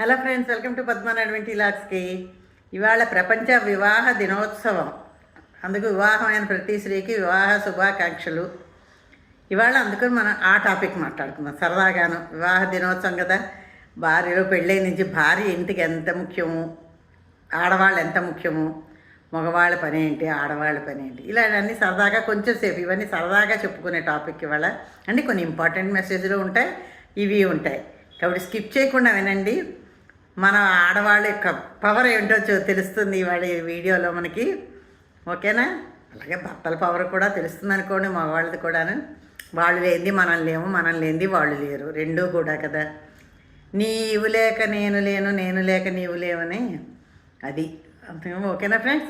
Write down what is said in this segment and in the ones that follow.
Hello friends welcome to పద్మనాటువంటి లాక్స్కి ఇవాళ ప్రపంచ వివాహ దినోత్సవం. అందుకు వివాహమైన ప్రతి స్త్రీకి వివాహ శుభాకాంక్షలు. ఇవాళ అందుకని మనం ఆ టాపిక్ మాట్లాడుకుందాం. సరదాగాను వివాహ దినోత్సవం కదా. భార్యలో పెళ్ళై నుంచి భార్య ఇంటికి ఎంత ముఖ్యము? ఆడవాళ్ళు ఎంత ముఖ్యము? మగవాళ్ళ పని ఏంటి? ఆడవాళ్ళ పని ఏంటి? ఇలాంటివన్నీ సరదాగా కొంచెం సేపు ఇవన్నీ సరదాగా చెప్పుకునే టాపిక్ ఇవాళ. అంటే కొన్ని ఇంపార్టెంట్ మెసేజ్లు ఉంటాయి ఇవి ఉంటాయి. కాబట్టి స్కిప్ చేయకుండా వినండి. మన ఆడవాళ్ళ యొక్క పవర్ ఏంటో చూ- తెలుస్తుంది ఇవాళ వీడియోలో మనకి. ఓకేనా? అలాగే భర్తల పవర్ కూడా తెలుస్తుంది అనుకోండి మగవాళ్ళది కూడాను. వాళ్ళు లేనిది మనం లేము మనం లేనిది వాళ్ళు లేరు. రెండూ కూడా కదా. నీవు లేక నేను లేను నేను లేక నీవు లేవని అది. ఓకేనా ఫ్రెండ్స్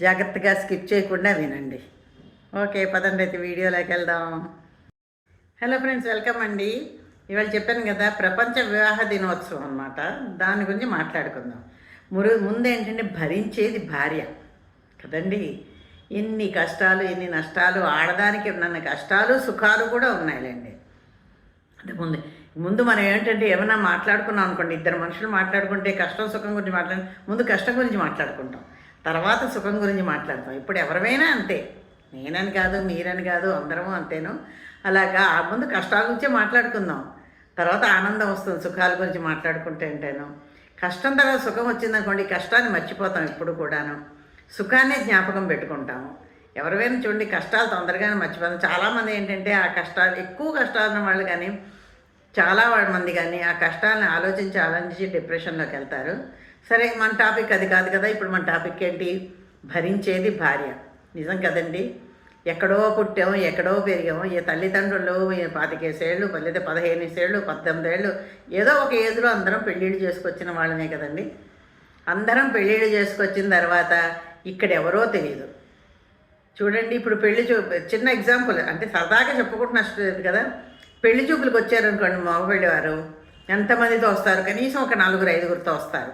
జాగ్రత్తగా స్కిప్ చేయకుండా వినండి. ఓకే పదండి అయితే వీడియోలోకి వెళ్దాం. హలో ఫ్రెండ్స్ వెల్కమ్ అండి. ఇవాళ చెప్పాను కదా ప్రపంచ వివాహ దినోత్సవం అన్నమాట. దాని గురించి మాట్లాడుకుందాం. మురు ముందు ఏంటంటే భరించేది భార్య. కదండి? ఎన్ని కష్టాలు ఎన్ని నష్టాలు ఆడదానికి ఉన్న కష్టాలు సుఖాలు కూడా ఉన్నాయిలేండి. అంటే ముందు ముందు మనం ఏంటంటే ఏమైనా మాట్లాడుకున్నాం అనుకోండి ఇద్దరు మనుషులు మాట్లాడుకుంటే కష్టం సుఖం గురించి మాట్లాడు ముందు కష్టం గురించి మాట్లాడుకుంటాం. తర్వాత సుఖం గురించి మాట్లాడతాం. ఇప్పుడు ఎవరివైనా అంతే. నేనని కాదు మీరని కాదు అందరము అంతేను. అలాగా ఆ ముందు కష్టాల గురించే మాట్లాడుకుందాం. తర్వాత ఆనందం వస్తుంది సుఖాల గురించి మాట్లాడుకుంటే అంటేను. కష్టం తర్వాత సుఖం వచ్చిందనుకోండి కష్టాన్ని మర్చిపోతాం ఇప్పుడు కూడాను. సుఖాన్నే జ్ఞాపకం పెట్టుకుంటాము. ఎవరివైనా చూడండి కష్టాలు తొందరగానే మర్చిపోతాం. చాలామంది ఏంటంటే ఆ కష్టాలు ఎక్కువ కష్టాలు ఉన్న వాళ్ళు కానీ చాలా మంది కానీ ఆ కష్టాలను ఆలోచించి ఆలోచించి డిప్రెషన్లోకి వెళ్తారు. సరే మన టాపిక్ అది కాదు కదా ఇప్పుడు మన టాపిక్ ఏంటి? భరించేది భార్య. నిజం కదండి? ఎక్కడో పుట్టాం ఎక్కడో పెరిగాము ఏ తల్లిదండ్రులు పాతికేసేళ్ళు లేదా పదిహేను ఏళ్ళు పద్దెనిమిది ఏళ్ళు ఏదో ఒక ఏజ్లో అందరం పెళ్ళిళ్ళు చేసుకొచ్చిన వాళ్ళమే కదండి. అందరం పెళ్ళిళ్ళు చేసుకొచ్చిన తర్వాత ఇక్కడ ఎవరో తెలియదు చూడండి ఇప్పుడు పెళ్ళి చూ చిన్న ఎగ్జాంపుల్ అంటే సరదాగా చెప్పుకుంటున్న స్టూ- కదా. పెళ్ళి చూపులకు వచ్చారనుకోండి మగపెళ్ళి వారు ఎంతమందితో వస్తారు? కనీసం ఒక నలుగురు ఐదుగురితో వస్తారు.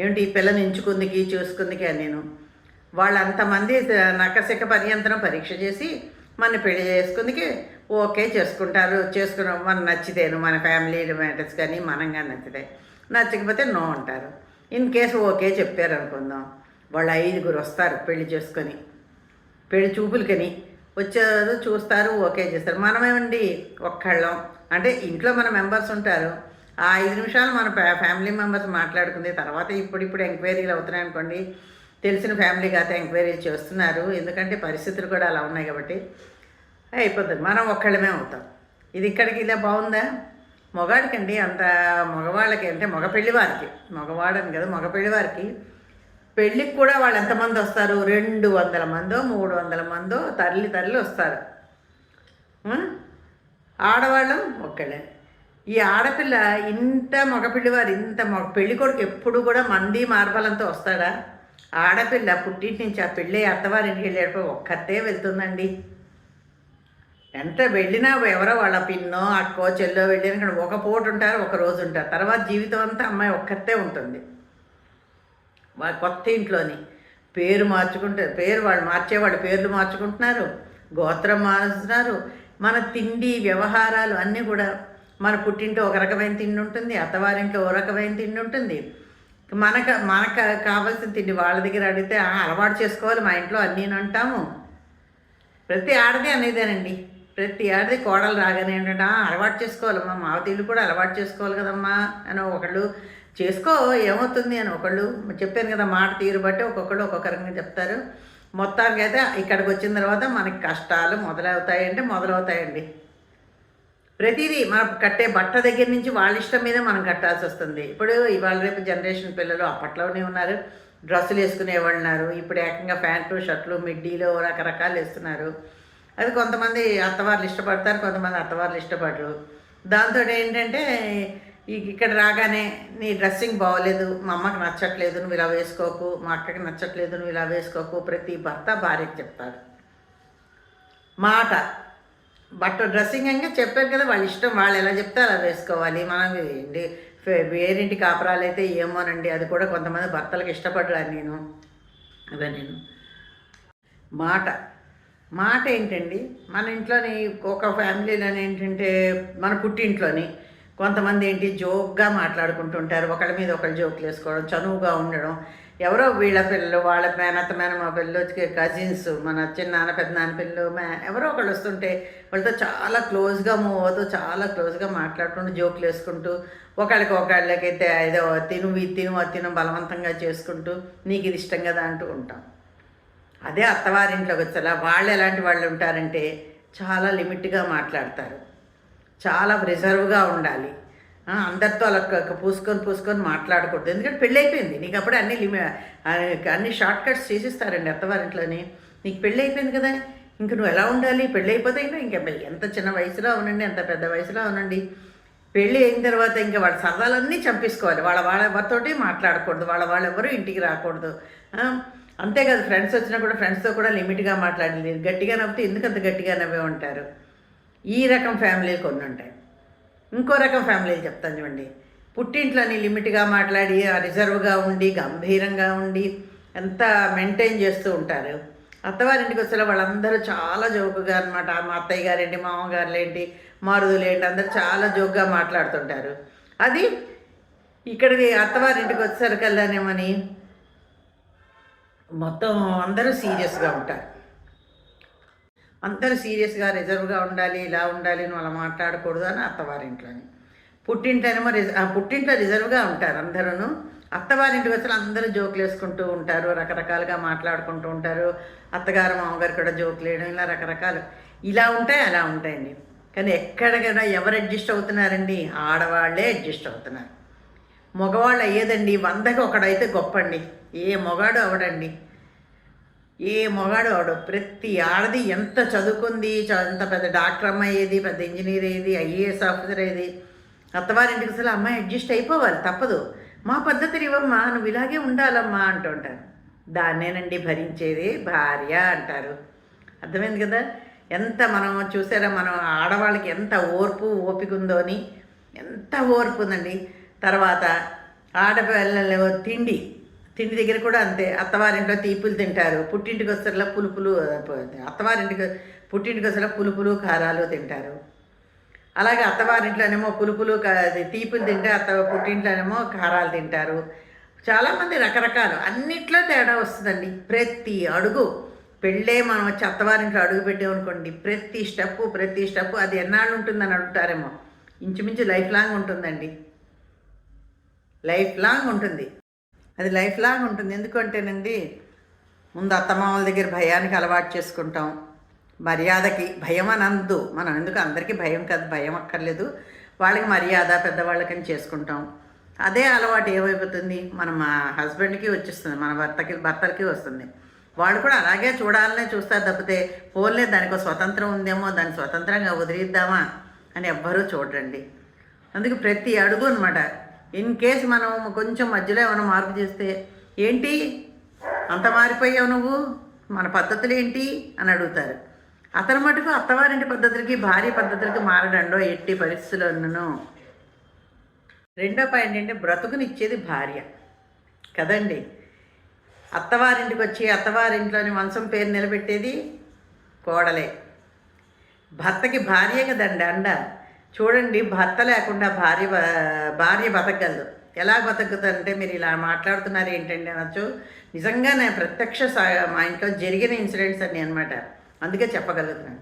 ఏమిటి ఈ పిల్లని ఎంచుకుందికి చూసుకుందికి అని నేను. వాళ్ళంతమంది నకసిక పర్యంతరం పరీక్ష చేసి మన పెళ్ళి చేసుకుందికి ఓకే చేసుకుంటారు. చేసుకున్న మన నచ్చితేను మన ఫ్యామిలీ మ్యాటర్స్ కానీ మనం కానీ నచ్చితే. నచ్చకపోతే నో అంటారు. ఇన్ కేసు ఓకే చెప్పారు అనుకుందాం. వాళ్ళు ఐదుగురు వస్తారు పెళ్ళి చేసుకొని. పెళ్ళి చూపులకని. వచ్చారు చూస్తారు ఓకే చేస్తారు. మనమేమండి? ఒక్కళ్ళం. అంటే ఇంట్లో మన మెంబర్స్ ఉంటారు. ఆ ఐదు నిమిషాలు మన ఫ్యా- ఫ్యామిలీ మెంబర్స్ మాట్లాడుకుంది. తర్వాత ఇప్పుడు ఇప్పుడు ఎంక్వైరీలు అవుతున్నాయి అనుకోండి. తెలిసిన ఫ్యామిలీ కాతే ఎంక్వైరీ చేస్తున్నారు ఎందుకంటే పరిస్థితులు కూడా అలా ఉన్నాయి కాబట్టి. అయిపోతుంది మనం ఒక్కళ్ళమే అవుతాం. ఇది ఇక్కడికి ఇలా బాగుందా? మగాడికండి అంత మగవాళ్ళకి అంటే మగ పెళ్ళివారికి మగవాడని కదా మగ పెళ్ళివారికి పెళ్ళికి కూడా వాళ్ళు ఎంతమంది వస్తారు? రెండు వందల మందో మూడు వందల మందో తల్లి తల్లి వస్తారు. ఆడవాళ్ళం ఒక్కళ్ళే. ఈ ఆడపిల్ల ఇంత మగపిల్లివారు ఇంత మగ పెళ్ళికొడుకు ఎప్పుడు కూడా మంది మార్బలంతో వస్తాడా? ఆడపిల్ల పుట్టింటి నుంచి ఆ పెళ్ళి అత్తవారింటికి వెళ్ళేటప్పుడు ఒక్కతే వెళ్తుందండి. ఎంత వెళ్ళినా ఎవరో వాళ్ళ పిన్నో అక్కో చెల్లో వెళ్ళిన ఇక్కడ ఒక పూట ఉంటారు ఒక రోజు ఉంటారు. తర్వాత జీవితం అంతా అమ్మాయి ఒక్కతే ఉంటుంది. వాళ్ళ కొత్త ఇంట్లోని పేరు మార్చుకుంటే పేరు వాళ్ళు మార్చేవాళ్ళు పేర్లు మార్చుకుంటున్నారు గోత్రం మారుస్తున్నారు. మన తిండి వ్యవహారాలు అన్నీ కూడా మన పుట్టింట్లో ఒక రకమైన తిండి ఉంటుంది అత్తవారింట్లో ఓ రకమైన తిండి ఉంటుంది. మనకు మనకు కావాల్సిన తిండి వాళ్ళ దగ్గర అడిగితే అలవాటు చేసుకోవాలి మా ఇంట్లో అన్నీ అంటాము. ప్రతి ఆడది అనేదేనండి. ప్రతి ఆడది కోడలు రాగానే ఏంటంటే అలవాటు చేసుకోవాలమ్మా మావతీళ్ళు కూడా అలవాటు చేసుకోవాలి కదమ్మా అని ఒకళ్ళు చేసుకో ఏమవుతుంది అని ఒకళ్ళు చెప్పాను కదా మాట తీరు బట్టి ఒక్కొక్కళ్ళు ఒక్కొక్క రకంగా చెప్తారు. మొత్తానికి అయితే ఇక్కడికి వచ్చిన తర్వాత మనకి కష్టాలు మొదలవుతాయంటే మొదలవుతాయండి. ప్రతిదీ మనం కట్టే బట్ట దగ్గర నుంచి వాళ్ళ ఇష్టం మీదే మనం కట్టాల్సి వస్తుంది. ఇప్పుడు ఇవాళ రేపు జనరేషన్ పిల్లలు అప్పట్లోనే ఉన్నారు. డ్రెస్సులు వేసుకునేవాళ్ళు ఉన్నారు. ఇప్పుడు ఏకంగా ప్యాంటు షర్ట్లు మిడ్డీలు రకరకాలు వేస్తున్నారు. అది కొంతమంది అత్తవార్లు ఇష్టపడతారు కొంతమంది అత్తవార్లు ఇష్టపడరు. దాంతో ఏంటంటే ఇక్కడ రాగానే నీ డ్రెస్సింగ్ బాగోలేదు మా అమ్మకి నచ్చట్లేదు నువ్వు ఇలా వేసుకోకు మా అక్కకి నచ్చట్లేదు నువ్వు ఇలా వేసుకోకు ప్రతి భర్త భార్యకి చెప్తాడు మాట బట్ట డ్రెస్సింగ్ అంటే చెప్పారు కదా వాళ్ళ ఇష్టం వాళ్ళు ఎలా చెప్తే అలా వేసుకోవాలి. మనం ఏంటి వేరింటి కాపురాలు అయితే ఏమోనండి అది కూడా కొంతమంది భర్తలకు ఇష్టపడ్డాను నేను. అదే నేను. మాట మాట ఏంటండి మన ఇంట్లోని ఒక ఫ్యామిలీలోని ఏంటంటే మన పుట్టింట్లోని కొంతమంది ఏంటి జోక్గా మాట్లాడుకుంటుంటారు ఒకళ్ళ మీద ఒకళ్ళు జోకులు వేసుకోవడం చనువుగా ఉండడం ఎవరో వీళ్ళ పిల్లలు వాళ్ళ మేనత్త మేనమా పిల్లలు కజిన్స్ మన చిన్నాన్న పెద్దనాన్న పిల్లలు మే ఎవరో ఒకళ్ళు వస్తుంటే వాళ్ళతో చాలా క్లోజ్గా మూవ్ అవుతూ చాలా క్లోజ్గా మాట్లాడుకుంటూ జోకులు వేసుకుంటూ ఒకళ్ళకి ఒకళ్ళకైతే ఏదో తిను తిను తిను బలవంతంగా చేసుకుంటూ నీకు ఇది ఇష్టం కదా అంటూ ఉంటాం. అదే అత్తవారింట్లోకి వచ్చేలా వాళ్ళు ఎలాంటి వాళ్ళు ఉంటారంటే చాలా లిమిట్గా మాట్లాడతారు. చాలా రిజర్వ్గా ఉండాలి. అందరితో అలా పూసుకొని పూసుకొని మాట్లాడకూడదు. ఎందుకంటే పెళ్ళి అయిపోయింది. నీకు అప్పుడే అన్ని లిమి అన్ని షార్ట్ కట్స్ చేసిస్తారండి అత్తవారింట్లోని. నీకు పెళ్ళి అయిపోయింది కదా. ఇంక నువ్వు ఎలా ఉండాలి? పెళ్ళి అయిపోతే ఇంకా ఇంకా ఎంత చిన్న వయసులో అవునండి ఎంత పెద్ద వయసులో అవునండి పెళ్ళి అయిన తర్వాత ఇంకా వాళ్ళ సరదాలన్నీ చంపేసుకోవాలి. వాళ్ళ వాళ్ళ ఎవరితోటి మాట్లాడకూడదు. వాళ్ళ వాళ్ళు ఎవరు ఇంటికి రాకూడదు. అంతేకాదు ఫ్రెండ్స్ వచ్చినా కూడా ఫ్రెండ్స్తో కూడా లిమిట్గా మాట్లాడాలి. గట్టిగా నవ్వుతే ఎందుకు అంత గట్టిగా నవ్వే ఉంటారు? ఈ రకం ఫ్యామిలీలు కొన్ని ఉంటాయి. ఇంకో రకం ఫ్యామిలీలు చెప్తాను చూడండి. పుట్టింట్లోని లిమిట్గా మాట్లాడి రిజర్వ్గా ఉండి గంభీరంగా ఉండి ఎంత మెయింటైన్ చేస్తూ ఉంటారు. అత్తవారింటికి వచ్చే వాళ్ళందరూ చాలా జోకుగా అనమాట మా అత్తయ్య గారేంటి మామగారులు ఏంటి మారుదులు ఏంటి అందరూ చాలా జోక్గా మాట్లాడుతుంటారు. అది ఇక్కడికి అత్తవారింటికి వచ్చేసరికల్లానేమని మొత్తం అందరూ సీరియస్గా ఉంటారు. అందరూ సీరియస్గా రిజర్వ్గా ఉండాలి ఇలా ఉండాలి నువ్వు అలా మాట్లాడకూడదు అని అత్తవారింట్లోని. పుట్టింట్లోనేమో రిజ ఆ పుట్టింట్లో రిజర్వ్గా ఉంటారు అందరూ అత్తవారింటికి వచ్చిన అందరూ జోకులు వేసుకుంటూ ఉంటారు రకరకాలుగా మాట్లాడుకుంటూ ఉంటారు. అత్తగారు మామగారు కూడా జోకులు వేయడం ఇలా రకరకాలు. ఇలా ఉంటాయి అలా ఉంటాయండి. కానీ ఎక్కడికైనా ఎవరు అడ్జస్ట్ అవుతున్నారండి? ఆడవాళ్ళే అడ్జస్ట్ అవుతున్నారు. మగవాళ్ళు అయ్యేదండి వందకి ఒకడైతే గొప్ప అండి ఏ మొగాడు అవడండి. ఏ మొగాడు వాడు ప్రతి ఆడది ఎంత చదువుకుంది ఎంత పెద్ద డాక్టర్ అమ్మాయి ఏది పెద్ద ఇంజనీర్ ఏది ఐఏఎస్ ఆఫీసర్ ఏది? అత్తవారింటికి అసలు అమ్మాయి అడ్జస్ట్ అయిపోవాలి తప్పదు. మా పద్ధతిని ఇవ్వమ్మా నువ్వు ఇలాగే ఉండాలమ్మా అంటుంటారు దాన్నేనండి భరించేది భార్య అంటారు. అర్థమైంది కదా? ఎంత మనం చూసారా మనం ఆడవాళ్ళకి ఎంత ఓర్పు ఓపిక ఉందో అని. ఎంత ఓర్పు ఉందండి. తర్వాత ఆడపిల్లలు తిండి. తిండి దగ్గర కూడా అంతే. అత్తవారింట్లో తీపులు తింటారు. పుట్టింటికి వచ్చేలా పులుపులు అత్తవారింటికి పుట్టింటికి వచ్చేలా పులుపులు కారాలు తింటారు. అలాగే అత్తవారింట్లోనేమో పులుపులు తీపులు తింటే అత్త పుట్టింట్లోనేమో కారాలు తింటారు. చాలామంది రకరకాలు. అన్నిట్లో తేడా వస్తుందండి. ప్రతి అడుగు. పెళ్ళే మనం వచ్చి అత్తవారింట్లో అడుగు పెట్టామనుకోండి ప్రతి స్టెప్పు ప్రతి స్టెప్పు అది ఎన్నాళ్ళు ఉంటుందని అడుగుతారేమో. ఇంచుమించు లైఫ్ లాంగ్ ఉంటుందండి. లైఫ్ లాంగ్ ఉంటుంది. అది లైఫ్ లాగా ఉంటుంది. ఎందుకంటేనండి ముందు అత్తమామల దగ్గర భయానికి అలవాటు చేసుకుంటాం. మర్యాదకి భయం అని అందు మనం ఎందుకు? అందరికీ భయం కాదు భయం అక్కర్లేదు. వాళ్ళకి మర్యాద పెద్దవాళ్ళకని చేసుకుంటాం. అదే అలవాటు ఏమైపోతుంది? మన మా హస్బెండ్కి వచ్చేస్తుంది మన భర్తకి భర్తలకి వస్తుంది. వాళ్ళు కూడా అలాగే చూడాలనే చూస్తారు తప్పితే ఫోన్లే దానికి స్వతంత్రం ఉందేమో దాన్ని స్వతంత్రంగా వదిలిద్దామా అని ఎవ్వరూ చూడండి అందుకు ప్రతి అడుగు అనమాట ఇన్ కేస్ మనం కొంచెం మధ్యలో ఏమైనా మార్పు చేస్తే ఏంటి? అంత మారిపోయావు నువ్వు? మన పద్ధతులు ఏంటి? అని అడుగుతారు. అతను మటుకు అత్తవారింటి పద్ధతులకి భార్య పద్ధతులకి మారడంలో ఎట్టి పరిస్థితులను రెండో పాయింట్ ఏంటంటే బ్రతుకునిచ్చేది భార్య. కదండి? అత్తవారింటికి వచ్చి అత్తవారింట్లోని వంశం పేరు నిలబెట్టేది కోడలే. భర్తకి భార్య కదండి అండ. చూడండి భర్త లేకుండా భార్య భార్య బతకగలదు. ఎలా బతకుతుందంటే మీరు ఇలా మాట్లాడుతున్నారు ఏంటండి అనొచ్చు. నిజంగా నేను ప్రత్యక్ష మా ఇంట్లో జరిగిన ఇన్సిడెంట్స్ అన్నీ అనమాట అందుకే చెప్పగలుగుతున్నాను.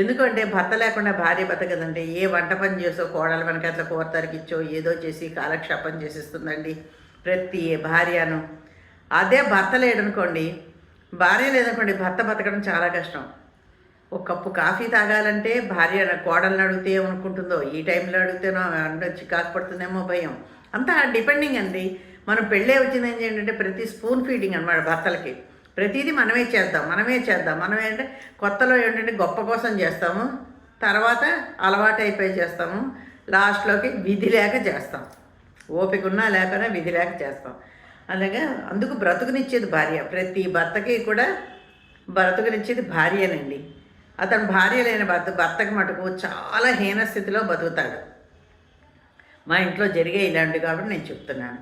ఎందుకంటే భర్త లేకుండా భార్య బతకదంటే ఏ వంట పని చేసో కోడల వెనకట్ల కూరతరికిచ్చో ఏదో చేసి కాలక్షేపం చేసిస్తుందండి ప్రతి భార్యను. అదే భర్త లేడనుకోండి భార్య లేదనుకోండి భర్త బతకడం చాలా కష్టం. ఒక కప్పు కాఫీ తాగాలంటే భార్య కోడల్ని అడిగితే ఏమనుకుంటుందో ఈ టైంలో అడిగితేనో అంటే చికాకు పడుతుందేమో భయం. అంతా డిపెండింగ్ అండి. మనం పెళ్ళే వచ్చింది ఏం చేయండి అంటే ప్రతి స్పూన్ ఫీడింగ్ అనమాట భర్తలకి. ప్రతిదీ మనమే చేద్దాం మనమే చేద్దాం. మనమే అంటే కొత్తలో ఏంటంటే గొప్ప కోసం చేస్తాము తర్వాత అలవాటు అయిపోయి చేస్తాము లాస్ట్లోకి విధి లేక చేస్తాం. ఓపిక ఉన్నా లేకనే విధి లేక చేస్తాం. అలాగే అందుకు బ్రతుకునిచ్చేది భార్య. ప్రతి భర్తకి కూడా బ్రతుకునిచ్చేది భార్యనండి. అతను భార్య లేని భర్త భర్తకి మటుకు చాలా హీన స్థితిలో బతుకుతాడు. మా ఇంట్లో జరిగే ఇలాంటివి కాబట్టి నేను చెప్తున్నాను.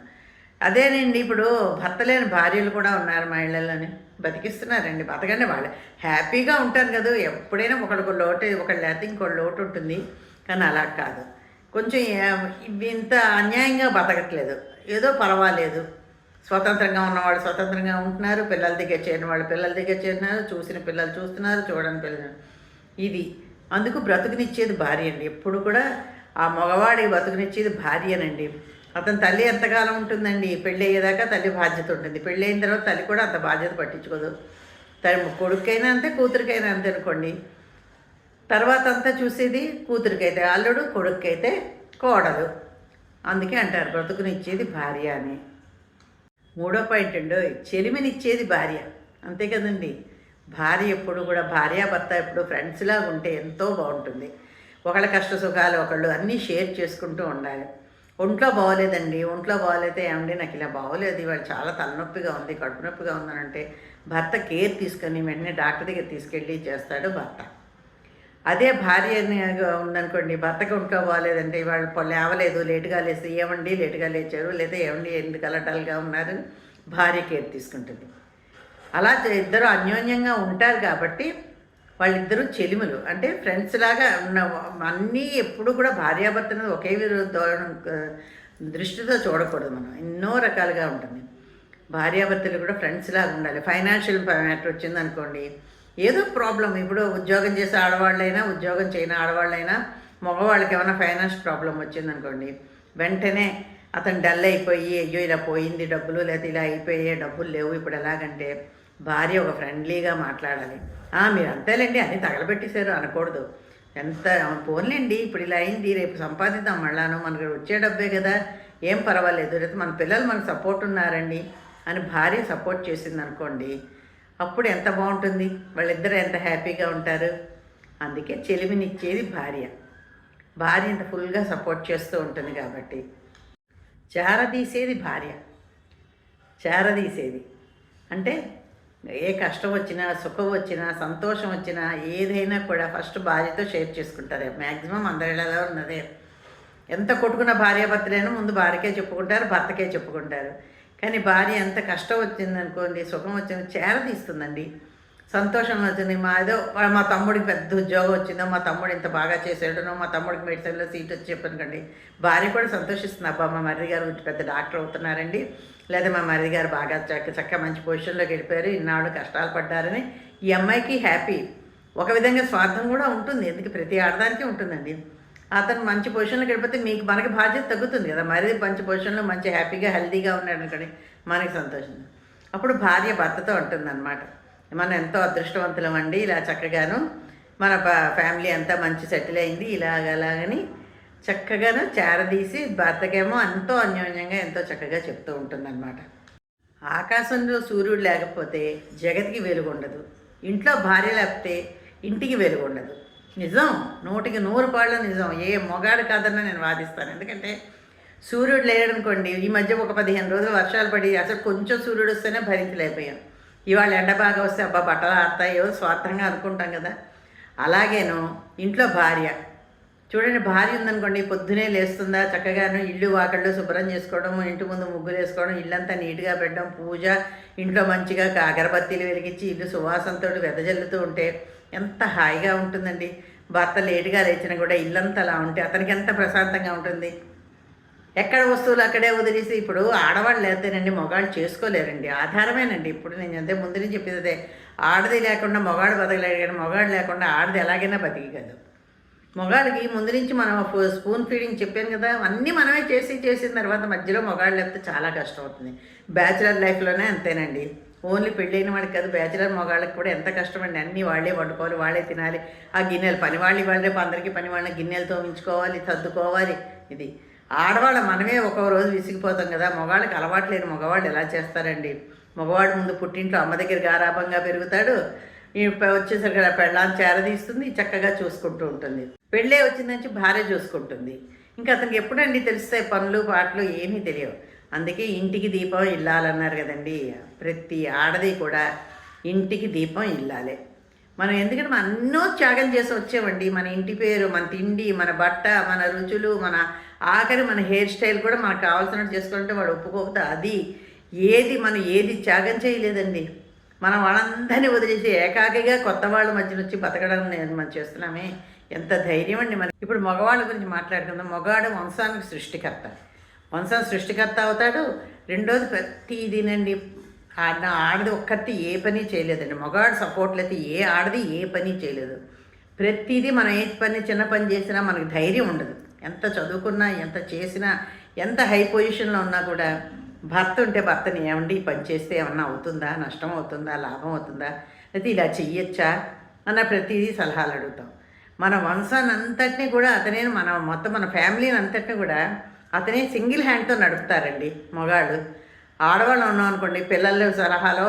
అదేనండి ఇప్పుడు భర్త లేని భార్యలు కూడా ఉన్నారు మా ఇళ్ళలోనే బతికిస్తున్నారండి బతకండి వాళ్ళు. హ్యాపీగా ఉంటారు కదా ఎప్పుడైనా ఒకళ్ళకు లోటు ఒకళ్ళు లేకపోతే ఇంకోటి లోటు ఉంటుంది. కానీ అలా కాదు. కొంచెం ఇంత అన్యాయంగా బతకట్లేదు. ఏదో పర్వాలేదు. స్వతంత్రంగా ఉన్నవాళ్ళు స్వతంత్రంగా ఉంటున్నారు పిల్లల దగ్గర చేరిన వాళ్ళు పిల్లల దగ్గర చేరినారు చూసిన పిల్లలు చూస్తున్నారు చూడని పిల్లలు ఇది. అందుకు బ్రతుకునిచ్చేది భార్య అండి. ఎప్పుడు కూడా ఆ మగవాడికి బ్రతుకునిచ్చేది భార్యనండి. అతని తల్లి ఎంతకాలం ఉంటుందండి? పెళ్ళి అయ్యేదాకా తల్లి బాధ్యత ఉంటుంది. పెళ్ళి అయిన తర్వాత తల్లి కూడా అంత బాధ్యత పట్టించుకోదు. తన కొడుకైనా అంతే కూతురికైనా అంతే అనుకోండి. తర్వాత అంతా చూసేది కూతురికైతే అల్లుడు కొడుకైతే కోడలు. అందుకే అంటారు బ్రతుకునిచ్చేది భార్య అని. మూడో పాయింట్ అండి చెలిమినిచ్చేది భార్య. అంతే కదండి. భార్య ఎప్పుడు కూడా భార్యాభర్త ఎప్పుడు ఫ్రెండ్స్లా ఉంటే ఎంతో బాగుంటుంది. ఒకళ్ళ కష్ట సుఖాలు ఒకళ్ళు అన్నీ షేర్ చేసుకుంటూ ఉండాలి. ఒంట్లో బాగోలేదండి. ఒంట్లో బాగోలేతే ఏమండి నాకు ఇలా బాగోలేదు. ఇవాళ చాలా తలనొప్పిగా ఉంది కడుపు నొప్పిగా ఉందనంటే భర్త కేర్ తీసుకొని వెంటనే డాక్టర్ దగ్గర తీసుకెళ్ళి చేస్తాడు భర్త. అదే భార్య ఉందనుకోండి భర్తకు ఒంట్లో బాగాలేదంటే వాళ్ళు లేవలేదు లేటుగా లేస్తే ఏమండి లేటుగా లేచారు లేదా ఏమండి ఎందుకు అలటల్గా ఉన్నారు? భార్య కేర్ తీసుకుంటుంది. అలా ఇద్దరు అన్యోన్యంగా ఉంటారు కాబట్టి వాళ్ళిద్దరూ చెలిములు. అంటే ఫ్రెండ్స్ లాగా ఉన్న అన్నీ ఎప్పుడు కూడా భార్యాభర్తను ఒకే విరు- దృష్టితో చూడకూడదు మనం. ఎన్నో రకాలుగా ఉంటుంది. భార్యాభర్తలు కూడా ఫ్రెండ్స్ లాగా ఉండాలి. ఫైనాన్షియల్ మ్యాటర్ వచ్చింది అనుకోండి ఏదో ప్రాబ్లం ఇప్పుడు ఉద్యోగం చేసే ఆడవాళ్ళైనా ఉద్యోగం చేయని ఆడవాళ్ళైనా మగవాళ్ళకి ఏమైనా ఫైనాన్స్ ప్రాబ్లం వచ్చింది అనుకోండి వెంటనే అతను డల్ అయిపోయి అయ్యో ఇలా పోయింది డబ్బులు లేకపోతే ఇలా అయిపోయాయి డబ్బులు లేవు ఇప్పుడు ఎలాగంటే భార్య ఒక ఫ్రెండ్లీగా మాట్లాడాలి. మీరు అంతేలేండి అన్నీ తగలబెట్టేశారు అనకూడదు. ఎంత పోన్లేండి ఇప్పుడు ఇలా అయింది రేపు సంపాదిద్దాం మళ్ళాను మనకు వచ్చే డబ్బే కదా ఏం పర్వాలేదు రేపు మన పిల్లలు మనకు సపోర్ట్ ఉన్నారండి అని భార్య సపోర్ట్ చేసింది అనుకోండి అప్పుడు ఎంత బాగుంటుంది? వాళ్ళిద్దరు ఎంత హ్యాపీగా ఉంటారు? అందుకే చెలిమినిచ్చేది భార్య. భార్య ఇంత ఫుల్గా సపోర్ట్ చేస్తూ ఉంటుంది కాబట్టి. చారదీసేది భార్య. చారదీసేది అంటే ఏ కష్టం వచ్చినా సుఖం వచ్చినా సంతోషం వచ్చినా ఏదైనా కూడా ఫస్ట్ భార్యతో షేర్ చేసుకుంటారు. మ్యాక్సిమం అందరిలో ఉన్నదే. ఎంత కొట్టుకున్న భార్యాభర్తలైనా ముందు భార్యకే చెప్పుకుంటారు భర్తకే చెప్పుకుంటారు. కానీ భార్య ఎంత కష్టం వచ్చింది అనుకోండి సుఖం వచ్చింది చేరదీస్తుందండి సంతోషం వచ్చింది మా ఏదో మా తమ్ముడికి పెద్ద ఉద్యోగం వచ్చిందో మా తమ్ముడు ఇంత బాగా చేసాడనో మా తమ్ముడికి మెడిసిన్లో సీట్ వచ్చి చెప్పనుకోండి. భార్య కూడా సంతోషిస్తుంది అబ్బా మా మర్రి గారు పెద్ద డాక్టర్ అవుతున్నారండి. లేదా మా మర్రి గారు బాగా చక్క చక్క మంచి పొజిషన్లోకి వెళ్ళిపోయారు ఇన్నాళ్ళు కష్టాలు పడ్డారని. ఈ అమ్మాయికి హ్యాపీ. ఒక విధంగా స్వార్థం కూడా ఉంటుంది ఎందుకు? ప్రతి ఆడదానికి ఉంటుందండి. అతను మంచి పొజిషన్లో గడిపితే మీకు మనకి బాధ్యత తగ్గుతుంది కదా. మరి మంచి పొజిషన్లో మంచి హ్యాపీగా హెల్దీగా ఉన్నాడు అనుకోండి మనకి సంతోషం. అప్పుడు భార్య భర్తతో ఉంటుందన్నమాట. మనం ఎంతో అదృష్టవంతులం అండి ఇలా చక్కగాను మన ఫ్యామిలీ అంతా మంచి సెటిల్ అయింది ఇలాగ అలాగని చక్కగాను చేరదీసి భర్తకేమో ఎంతో అన్యోన్యంగా ఎంతో చక్కగా చెప్తూ ఉంటుందన్నమాట. ఆకాశంలో సూర్యుడు లేకపోతే జగతికి వెలుగు ఉండదు ఇంట్లో భార్య లేకపోతే ఇంటికి వెలుగు ఉండదు నిజం. నూటికి నూరు పాళ్ళు నిజం. ఏ మొగాడు కాదన్నా నేను వాదిస్తాను. ఎందుకంటే సూర్యుడు లేడనుకోండి ఈ మధ్య ఒక పదిహేను రోజులు వర్షాలు పడి అసలు కొంచెం సూర్యుడు వస్తేనే భరించలేకపోయాం. ఇవాళ ఎండ బాగా వస్తే అబ్బా బట్టలు ఆడతాయో స్వార్థంగా అనుకుంటాం కదా. అలాగేను ఇంట్లో భార్య. చూడండి భార్య ఉందనుకోండి పొద్దునే లేస్తుందా చక్కగాను ఇల్లు వాకళ్ళు శుభ్రం చేసుకోవడం ఇంటి ముందు ముగ్గులు వేసుకోవడం ఇల్లంతా నీట్గా పెట్టడం పూజ ఇంట్లో మంచిగా అగరబత్తీలు వెలిగించి ఇల్లు సువాసనతో వెదజల్లుతూ ఉంటే ఎంత హాయిగా ఉంటుందండి. భర్త లేటుగా లేచినా కూడా ఇల్లంతా అలా ఉంటే అతనికి ఎంత ప్రశాంతంగా ఉంటుంది. ఎక్కడ వస్తువులు అక్కడే వదిలేసి ఇప్పుడు ఆడవాళ్ళు లేతేనండి మగాళ్ళు చేసుకోలేరండి. ఆధారమేనండి. ఇప్పుడు నేను అంతే ముందు నుంచి చెప్పేది అదే. ఆడది లేకుండా మగాడు బతకలేడు కానీ మగాడు లేకుండా ఆడది ఎలాగైనా బతికగలదు. మగాడికి ముందు నుంచి మనం స్పూన్ ఫీడింగ్ చెప్పాను కదా అన్నీ మనమే చేసి చేసిన తర్వాత మధ్యలో మగాళ్ళు లేకపోతే చాలా కష్టం అవుతుంది. బ్యాచిలర్ లైఫ్లోనే అంతేనండి. ఓన్లీ పెళ్ళైన వాడికి కాదు బ్యాచిలర్ మగాళ్ళకి కూడా ఎంత కష్టమండి. అన్నీ వాళ్ళే వండుకోవాలి వాళ్ళే తినాలి. ఆ గిన్నెలు పని వాళ్ళు వాళ్ళే రేపు అందరికీ పని వాళ్ళ గిన్నెలు తోమించుకోవాలి సర్దుకోవాలి. ఇది ఆడవాళ్ళ మనమే ఒక రోజు విసిగిపోతాం కదా మగవాళ్ళకి అలవాటు లేని మగవాళ్ళు ఎలా చేస్తారండి? మగవాడు ముందు పుట్టింట్లో అమ్మ దగ్గర గారాభంగా పెరుగుతాడు. వచ్చేసరికి ఆ పెళ్ళాన్ని చేరదీస్తుంది చక్కగా చూసుకుంటూ ఉంటుంది. పెళ్ళే వచ్చిందని భార్య చూసుకుంటుంది. ఇంకా అతనికి ఎప్పుడండి తెలుస్తాయి పనులు పాటలు ఏమీ తెలియవు. అందుకే ఇంటికి దీపం ఇల్లాలన్నారు కదండి. ప్రతి ఆడది కూడా ఇంటికి దీపం ఇల్లాలే. మనం ఎందుకంటే మనం ఎన్నో త్యాగం చేసి వచ్చామండి. మన ఇంటి పేరు మన తిండి మన బట్ట మన రుచులు మన ఆఖరి మన హెయిర్ స్టైల్ కూడా మనకు కావాల్సినట్టు చేసుకుంటే వాడు ఒప్పుకోకపోతే అది ఏది మనం ఏది త్యాగం చేయలేదండి. మనం వాళ్ళందరినీ వదిలేసి ఏకాకిగా కొత్త వాళ్ళ మధ్య నుంచి బతకడం నేను మనం చేస్తున్నామే. ఎంత ధైర్యం అండి మనం ఇప్పుడు మగవాళ్ళ గురించి మాట్లాడుకుందాం. మగవాడు వంశానికి సృష్టికర్త. వంశం సృష్టికర్త అవుతాడు. రెండోది ప్రతిదీనండి ఆడిన ఆడది ఒక్కటి ఏ పని చేయలేదండి. మగవాడు సపోర్ట్ అయితే ఏ ఆడది ఏ పని చేయలేదు. ప్రతిదీ మనం ఏ పని చిన్న పని చేసినా మనకు ధైర్యం ఉండదు. ఎంత చదువుకున్నా ఎంత చేసినా ఎంత హై పొజిషన్లో ఉన్నా కూడా భర్త ఉంటే భర్తని ఏమండి ఈ పని చేస్తే ఏమన్నా అవుతుందా నష్టం అవుతుందా లాభం అవుతుందా? అయితే ఇలా చెయ్యొచ్చా? అన్న ప్రతిదీ సలహాలు అడుగుతాం. మన వంశాన్ని అంతటినీ కూడా అతనే మన మొత్తం మన ఫ్యామిలీని అంతటినీ కూడా అతని సింగిల్ హ్యాండ్తో నడుపుతారండి మగాళ్ళు. ఆడవాళ్ళు ఉన్నాం అనుకోండి పిల్లల సలహాలు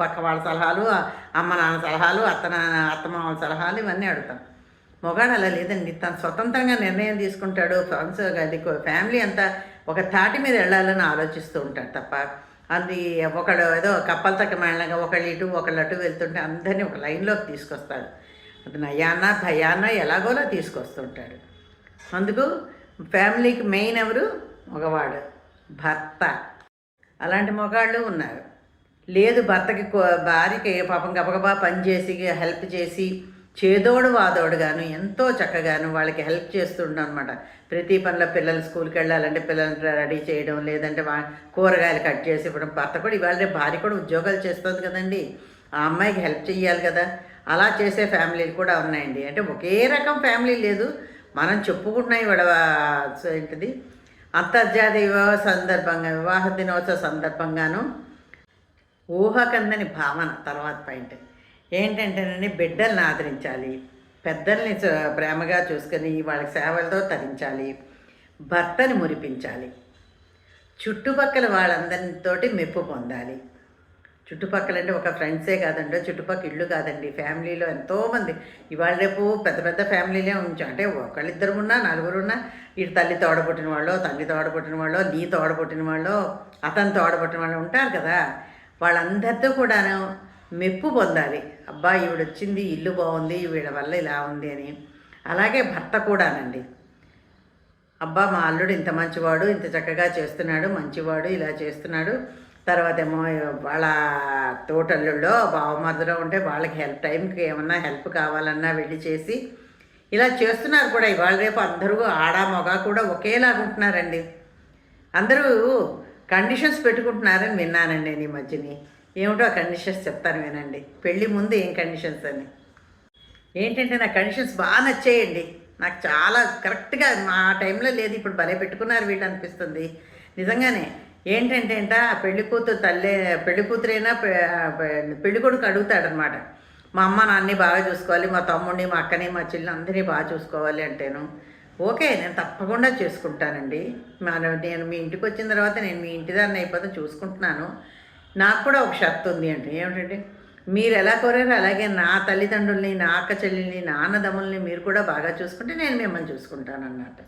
పక్క వాళ్ళ సలహాలు అమ్మ నాన్న సలహాలు అత్త నాన్న అత్తమామ సలహాలు ఇవన్నీ అడుగుతాం. మొగాడు అలా లేదండి. తను స్వతంత్రంగా నిర్ణయం తీసుకుంటాడు. ఫ్రెండ్స్ అది ఫ్యామిలీ అంతా ఒక తాటి మీద వెళ్ళాలని ఆలోచిస్తూ ఉంటాడు తప్ప అది ఒకడు ఏదో కప్పల తక్క మేళగా ఒకళ్ళు ఇటు ఒకళ్ళు అటు వెళ్తుంటే అందరినీ ఒక లైన్లోకి తీసుకొస్తాడు. అది నయాన్న భయాన్న ఎలాగోలా తీసుకొస్తుంటాడు. అందుకు ఫ్యామిలీకి మెయిన్ ఎవరు? మగవాడు. భర్త. అలాంటి మగాళ్ళు ఉన్నారు. లేదు భర్తకి భార్యకి పాపం గబగబా పని చేసి హెల్ప్ చేసి చేదోడు వాదోడు గాను ఎంతో చక్కగాను వాళ్ళకి హెల్ప్ చేస్తుంటాం అనమాట ప్రతి పనిలో పిల్లలు స్కూల్కి వెళ్ళాలంటే పిల్లల్ని రెడీ చేయడం లేదంటే వా కూరగాయలు కట్ చేసి ఇవ్వడం. భర్త కూడా ఇవాళ భార్య కూడా ఉద్యోగాలు చేస్తుంది కదండి. ఆ అమ్మాయికి హెల్ప్ చేయాలి కదా. అలా చేసే ఫ్యామిలీలు కూడా ఉన్నాయండి. అంటే ఒకే రకం ఫ్యామిలీ లేదు. మనం చెప్పుకుంటున్నాయి ఇవాళ ఏంటిది? అంతర్జాతీయ వివాహ సందర్భంగా వివాహ దినోత్సవ సందర్భంగాను ఊహకందని భావన తర్వాత పాయింట్. ఏంటంటేనండి బిడ్డల్ని ఆదరించాలి పెద్దల్ని ప్రేమగా చూసుకొని వాళ్ళకి సేవలతో తరించాలి భర్తని మురిపించాలి చుట్టుపక్కల వాళ్ళందరితోటి మెప్పు పొందాలి. చుట్టుపక్కల అంటే ఒక ఫ్రెండ్సే కాదండి చుట్టుపక్కల ఇల్లు కాదండి. ఫ్యామిలీలో ఎంతోమంది. ఇవాళ రేపు పెద్ద పెద్ద ఫ్యామిలీలే ఉంచాం అంటే ఒకళ్ళిద్దరు ఉన్నా నలుగురు ఉన్నా ఇటు తల్లి తోడబుట్టిన వాళ్ళు తండ్రి తోడబుట్టిన వాళ్ళు నీ తోడబుట్టిన వాళ్ళు అతను తోడబుట్టిన వాళ్ళు ఉంటారు కదా. వాళ్ళందరితో కూడాను మెప్పు పొందాలి. అబ్బా ఈవిడ వచ్చింది ఇల్లు బాగుంది వీళ్ళ వల్ల ఇలా ఉంది అని. అలాగే భర్త కూడానండి. అబ్బా మా అల్లుడు ఇంత మంచివాడు ఇంత చక్కగా చేస్తున్నాడు మంచివాడు ఇలా చేస్తున్నాడు. తర్వాత ఏమో వాళ్ళ తోటల్లుల్లో బావమరుదులో ఉంటే వాళ్ళకి హెల్ప్ టైంకి ఏమన్నా హెల్ప్ కావాలన్నా వెళ్ళి చేసి ఇలా చేస్తున్నారు కూడా. ఇవాళ రేపు అందరూ ఆడ మగ కూడా ఒకేలాగా ఉంటున్నారండి. అందరూ కండిషన్స్ పెట్టుకుంటున్నారని విన్నానండి నేను ఈ మధ్యని. ఏమిటో ఆ కండిషన్స్ చెప్తాను వినండి. పెళ్ళి ముందు ఏం కండిషన్స్ అని. ఏంటంటే నా కండిషన్స్ బాగా నచ్చేయండి. నాకు చాలా కరెక్ట్గా మా టైంలో లేదు. ఇప్పుడు భలే పెట్టుకున్నారు వీళ్ళు అనిపిస్తుంది. నిజంగానే ఏంటంటే అంట పెళ్ళి కూతురు తల్లే పెళ్ళి కూతురైనా పెళ్ళి కొడుకు అడుగుతాడనమాట మా అమ్మ నాన్ని బాగా చూసుకోవాలి మా తమ్ముడిని మా అక్కని మా చెల్లిని అందరినీ బాగా చూసుకోవాలి అంటేను. ఓకే నేను తప్పకుండా చేసుకుంటానండి. మన నేను మీ ఇంటికి వచ్చిన తర్వాత నేను మీ ఇంటిదాన్ని అయిపోతే చూసుకుంటున్నాను. నాకు కూడా ఒక షర్త్ ఉంది అంటే ఏమిటంటే మీరు ఎలా కోరారో అలాగే నా తల్లిదండ్రుల్ని నా అక్క చెల్లెల్ని నా అన్నదమ్ముల్ని మీరు కూడా బాగా చూసుకుంటే నేను మిమ్మల్ని చూసుకుంటాను అన్నట్టు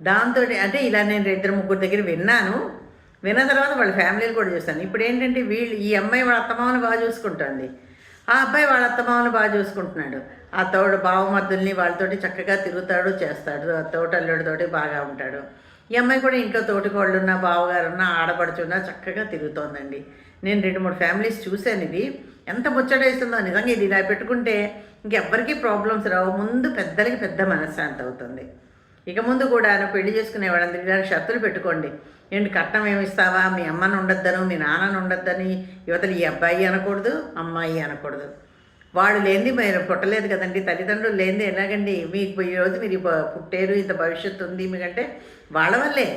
దాంతో అంటే ఇలా నేను ఇద్దరు ముగ్గురు దగ్గర విన్నాను. విన్న తర్వాత వాళ్ళ ఫ్యామిలీలు కూడా చూస్తాను. ఇప్పుడు ఏంటంటే వీళ్ళు ఈ అమ్మాయి వాళ్ళ అత్తమామని బాగా చూసుకుంటుంది. ఆ అబ్బాయి వాళ్ళ అత్తమామని బాగా చూసుకుంటున్నాడు. ఆ తోడు బావమద్దుల్ని వాళ్ళతోటి చక్కగా తిరుగుతాడు చేస్తాడు. ఆ తోటల్లుడితోటి బాగా ఉంటాడు. ఈ అమ్మాయి కూడా ఇంట్లో తోటికోళ్ళున్నా బావగారున్నా ఆడపడుచున్నా చక్కగా తిరుగుతోందండి. నేను రెండు మూడు ఫ్యామిలీస్ చూశాను ఇది ఎంత ముచ్చటేస్తుందో నిజంగా ఇది ఇలా పెట్టుకుంటే ఇంకెవ్వరికీ ప్రాబ్లమ్స్ రావు. ముందు పెద్దలకి పెద్ద మనశ్శాంతి అవుతుంది. ఇక ముందు కూడా ఆయన పెళ్ళి చేసుకునే వాళ్ళందరికీ ఇలాంటి షరతులు పెట్టుకోండి. ఏంటి కట్నం ఏమిస్తావా మీ అమ్మని ఉండొద్దను మీ నాన్నను ఉండొద్దని యువతలు ఈ అబ్బాయి అనకూడదు అమ్మాయి అనకూడదు. వాడు లేనిది మీరు పుట్టలేదు కదండి. తల్లిదండ్రులు లేనిది ఎలాగండి? మీకు ఈ రోజు మీరు పుట్టారు ఇంత భవిష్యత్తు ఉంది మీకంటే వాళ్ళ వల్లే.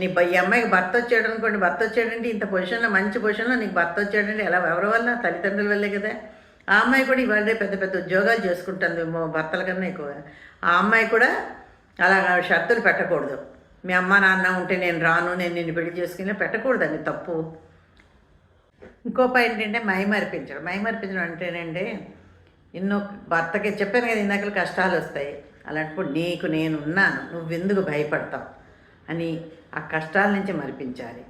నీ ఈ అమ్మాయికి భర్త వచ్చాడు అనుకోండి భర్త వచ్చాడండి ఇంత పొజిషన్లో మంచి పొజిషన్లో నీకు భర్త వచ్చాడండి ఎలా? ఎవరి వల్ల? తల్లిదండ్రుల వల్లే కదా. ఆ అమ్మాయి కూడా ఇవాళ పెద్ద పెద్ద ఉద్యోగాలు చేసుకుంటుంది భర్తల కన్నా ఎక్కువ. ఆ అమ్మాయి కూడా అలా షరతులు పెట్టకూడదు. మీ అమ్మ నాన్న ఉంటే నేను రాను నేను నిన్ను పెళ్ళి చేసుకుని పెట్టకూడదండి తప్పు. ఇంకో పై ఏంటంటే మైమర్పించడం. మైమర్పించడం అంటేనంటే ఎన్నో భర్తకి చెప్పాను కదా ఇందాక కష్టాలు వస్తాయి. అలాంటప్పుడు నీకు నేను ఉన్నాను నువ్వెందుకు భయపడతావు అని ఆ కష్టాల నుంచి మరిపించాలి.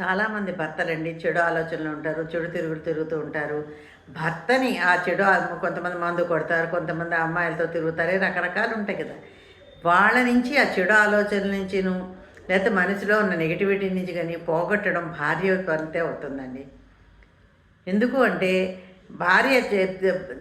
చాలామంది భర్తలండి చెడు ఆలోచనలు ఉంటారు చెడు తిరుగులు తిరుగుతూ ఉంటారు. భర్తని ఆ చెడు కొంతమంది మందు కొడతారు కొంతమంది అమ్మాయిలతో తిరుగుతారు రకరకాలు ఉంటాయి కదా. వాళ్ళ నుంచి ఆ చెడు ఆలోచనల నుంచిను లేకపోతే మనసులో ఉన్న నెగిటివిటీ నుంచి కానీ పోగొట్టడం భార్య అంతే అవుతుందండి. ఎందుకు అంటే భార్య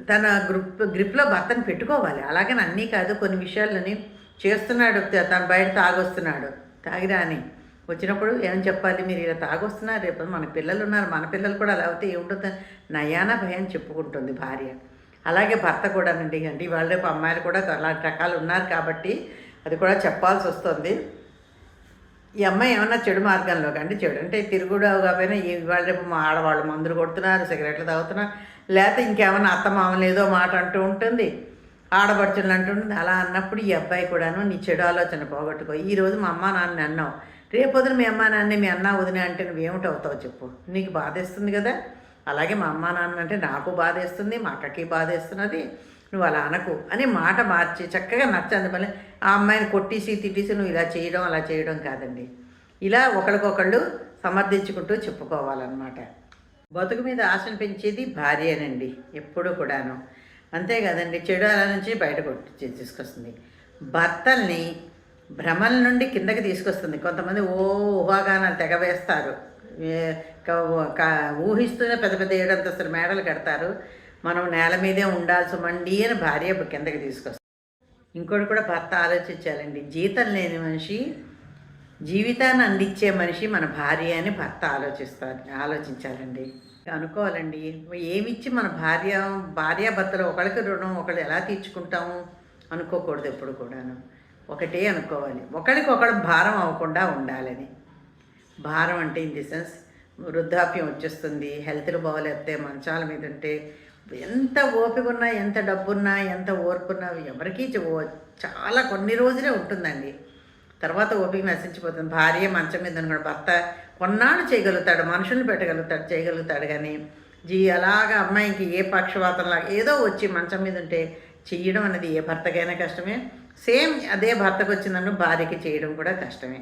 తన గ్రూప్ గ్రిప్లో భర్తను పెట్టుకోవాలి. అలాగని అన్నీ కాదు కొన్ని విషయాలని చేస్తున్నాడు తను బయట తాగొస్తున్నాడు. తాగిరా అని. వచ్చినప్పుడు ఏం చెప్పాలి? మీరు ఇలా తాగొస్తున్నారు రేపు మన పిల్లలు ఉన్నారు మన పిల్లలు కూడా అలా అవుతే ఏముంటుంది నయానా భయం చెప్పుకుంటుంది భార్య. అలాగే భర్త కూడానండి అండి. ఇవాళ రేపు అమ్మాయిలు కూడా అలాంటి రకాలు ఉన్నారు కాబట్టి అది కూడా చెప్పాల్సి వస్తుంది. ఈ అమ్మాయి ఏమన్నా చెడు మార్గంలో అండి చెడు అంటే తిరుగుడు కాకపోయినా ఇవాళ రేపు మా ఆడవాళ్ళు మందులు కొడుతున్నారు సిగరెట్లు తాగుతున్నారు లేకపోతే ఇంకేమన్నా అత్త మామలు ఏదో మాట అంటూ ఉంటుంది ఆడపడుచులు అంటుంటుంది అలా అన్నప్పుడు ఈ అబ్బాయి కూడాను నీ చెడు ఆలోచన పోగొట్టుకో. ఈ రోజు మా అమ్మ నాన్న అన్నావు. రేపొద్దున మీ అమ్మ నాన్న మీ అన్న వదిన అంటే నువ్వేమిటి అవుతావు చెప్పు. నీకు బాధేస్తుంది కదా? అలాగే మా అమ్మ నాన్న అంటే నాకు బాధేస్తుంది మా అక్కకి బాధేస్తున్నది నువ్వు అలా అనకు అని మాట మార్చి చక్కగా నచ్చంది మళ్ళీ ఆ అమ్మాయిని కొట్టేసి తిట్టేసి నువ్వు ఇలా చేయడం అలా చేయడం కాదండి. ఇలా ఒకరికొకళ్ళు సమర్థించుకుంటూ చెప్పుకోవాలన్నమాట. బతుకు మీద ఆశను పెంచేది భార్యనండి ఎప్పుడూ కూడాను. అంతే కదండి చెడు అలా నుంచి బయట కొట్టి తీసుకొస్తుంది. భర్తల్ని భ్రమల నుండి కిందకి తీసుకొస్తుంది. కొంతమంది ఓ ఊహాగానాలు తెగవేస్తారు ఊహిస్తూనే పెద్ద పెద్ద ఏడంతస్తుల మేడలు కడతారు. మనం నేల మీదే ఉండాల్సి మండి అని భార్య కిందకి తీసుకొస్తుంది. ఇంకోటి కూడా భర్త ఆలోచించాలండి. జీతం లేని మనిషి జీవితాన్ని అందించే మనిషి మన భార్య అని భర్త ఆలోచిస్తారు ఆలోచించాలండి. అనుకోవాలండి ఏమిచ్చి మన భార్య భార్యాభర్తలు ఒకరికి రుణం ఒకళ్ళు ఎలా తీర్చుకుంటాము అనుకోకూడదు ఎప్పుడు కూడాను. ఒకటే అనుకోవాలి. ఒకరికి ఒకడు భారం అవ్వకుండా ఉండాలని. భారం అంటే ఇన్ ది సెన్స్ వృద్ధాప్యం వచ్చేస్తుంది హెల్త్లు బాగోలేస్తే మంచాల మీద ఉంటే ఎంత ఓపిక ఉన్నా ఎంత డబ్బున్నా ఎంత ఓర్పున్నా ఎవరికీ ఓ- చాలా కొన్ని రోజులే ఉంటుందండి. తర్వాత ఓపిక నశించిపోతుంది. భార్య మంచం మీద ఉన్నాడు భర్త కొన్నాళ్ళు చేయగలుగుతాడు మనుషుల్ని పెట్టగలుగుతాడు చేయగలుగుతాడు కానీ జీ అలాగా అమ్మాయికి ఏ పక్షవాతంలాగా ఏదో వచ్చి మంచం మీద ఉంటే చెయ్యడం అనేది ఏ భర్తకైనా కష్టమే. సేమ్ అదే భర్తకు వచ్చిందన్ను భార్యకి చేయడం కూడా కష్టమే.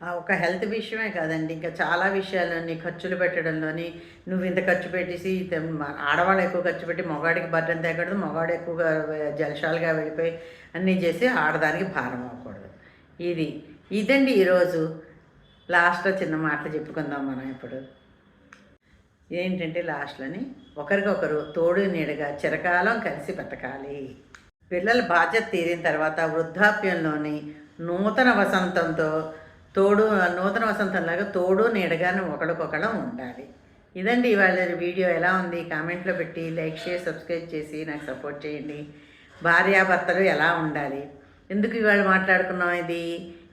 ఒక హెల్త్ విషయమే కాదండి. ఇంకా చాలా విషయాలని ఖర్చులు పెట్టడంలోని నువ్వు ఇంత ఖర్చు పెట్టేసి ఆడవాళ్ళు ఎక్కువ ఖర్చు పెట్టి మగాడికి బట్టం తగ్గడదు మగాడు ఎక్కువగా జలశాలుగా వెళ్ళిపోయి అన్నీ చేసి ఆడదానికి భారం అవ్వకూడదు. ఇది ఇదండి ఈరోజు లాస్ట్లో చిన్న మాటలు చెప్పుకుందాం మనం ఇప్పుడు. ఏంటంటే లాస్ట్లోని ఒకరికొకరు తోడు నీడగా చిరకాలం కలిసి బతకాలి. పిల్లల బాధ్యత తీరిన తర్వాత వృద్ధాప్యంలోని నూతన వసంతంతో తోడు నూతన వసంతంలాగా తోడు నీడగాను ఒకడికొకడం ఉండాలి. ఇదండి ఇవాళ వీడియో. ఎలా ఉంది? కామెంట్లో పెట్టి లైక్ చేసి సబ్స్క్రైబ్ చేసి నాకు సపోర్ట్ చేయండి. భార్యాభర్తలు ఎలా ఉండాలి? ఎందుకు ఇవాళ మాట్లాడుకున్నాం ఇది?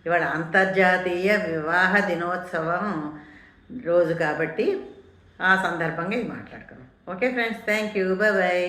ఇవాళ అంతర్జాతీయ వివాహ దినోత్సవం రోజు కాబట్టి ఆ సందర్భంగా ఇది మాట్లాడుకున్నాం. Okay friends thank you. Bye.